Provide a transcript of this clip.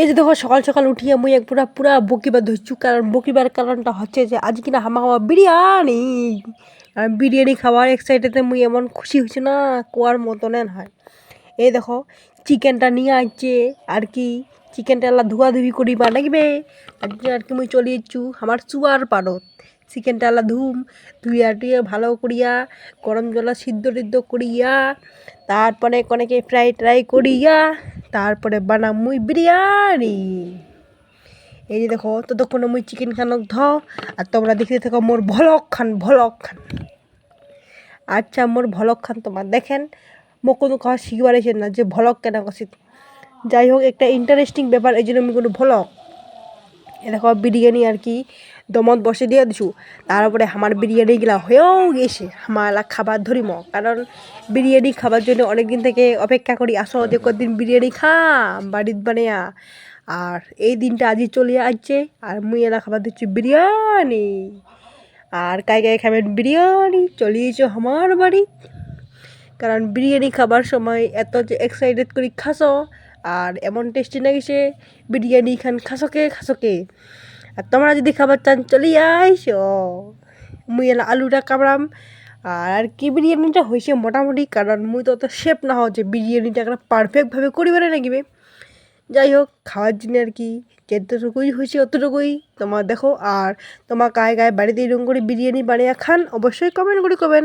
এই যে দেখো, সকাল সকাল উঠিয়ে মুই এক পুরা পুরা বকিবার ধরছু। কারণ বকিবার কারণটা হচ্ছে যে, আজ কিনা হামা হামা বিরিয়ানি। আর বিরিয়ানি খাওয়ার এক্সাইটেডে মুই এমন খুশি হয়েছি না, কোয়ার মতনে হয়। এই দেখো চিকেনটা নিয়ে আসছে আর কি চিকেনটা এলা ধুবি করিবা নাকিবে আজকে আর কি মুই চলে যাচ্ছু আমার চুয়ার পারত চিকেনটা এলা ধুম, ধুইয়া টুইয়া ভালো করিয়া, গরম জলা সিদ্ধ টিদ্ধ করিয়া, তারপরে কনেকে ফ্রাই ট্রাই করিয়া তারপরে বানাম মুই বিরিয়ানি। এই যে দেখো, ততক্ষণে মুই চিকেন খানক ধ আর তোমরা দেখতে থাকো মোর ভলক খান ভলক খান। আচ্ছা মোর ভলক খান তোমার দেখেন মো কোনো কথা শিখবার না যে ভলক কেন কছি যাই হোক, একটা ইন্টারেস্টিং ব্যাপার, এই জন্য আমি কোনো ভলক। এ দেখো, বিরিয়ানি আর কি দমত বসে দিয়ে দিছু। তারপরে আমার বিরিয়ানিগুলা হয়েও গেছে। আমার খাবার ধরিম। কারণ বিরিয়ানি খাবার জন্য অনেক দিন থেকে অপেক্ষা করি। আসো, যে কদিন বিরিয়ানি খাম বাড়িত বানিয়া। আর এই দিনটা আজই চলে আসছে। আর মুই এলা খাবার দিচ্ছি বিরিয়ানি। আর কাই কাই খাবেন বিরিয়ানি? চলিয়েছ আমার বাড়ি। কারণ বিরিয়ানি খাবার সময় এত যে এক্সাইটেড করি, খাসো। আর এমন টেস্টি লাগিছে বিরিয়ানি খান খাসকে খাসকে। আর তোমরা যদি খাবার চান, চলে আইসো। মুই এলা আলুটা কামড়াম। আর কি বিরিয়ানিটা হয়েছে মোটামুটি, কারণ মুই তো অত শেপ না যে বিরিয়ানিটা একটা পারফেক্টভাবে করি পারে নাকিবে যাই হোক, খাওয়ার জন্য আর কি যেতটুকুই হয়েছে অতটুকুই। তোমার দেখো, আর তোমার গায়ে গায়ে বাড়িতে এরকম করে বিরিয়ানি বানিয়ে খান, অবশ্যই কমেন্ট করে করবেন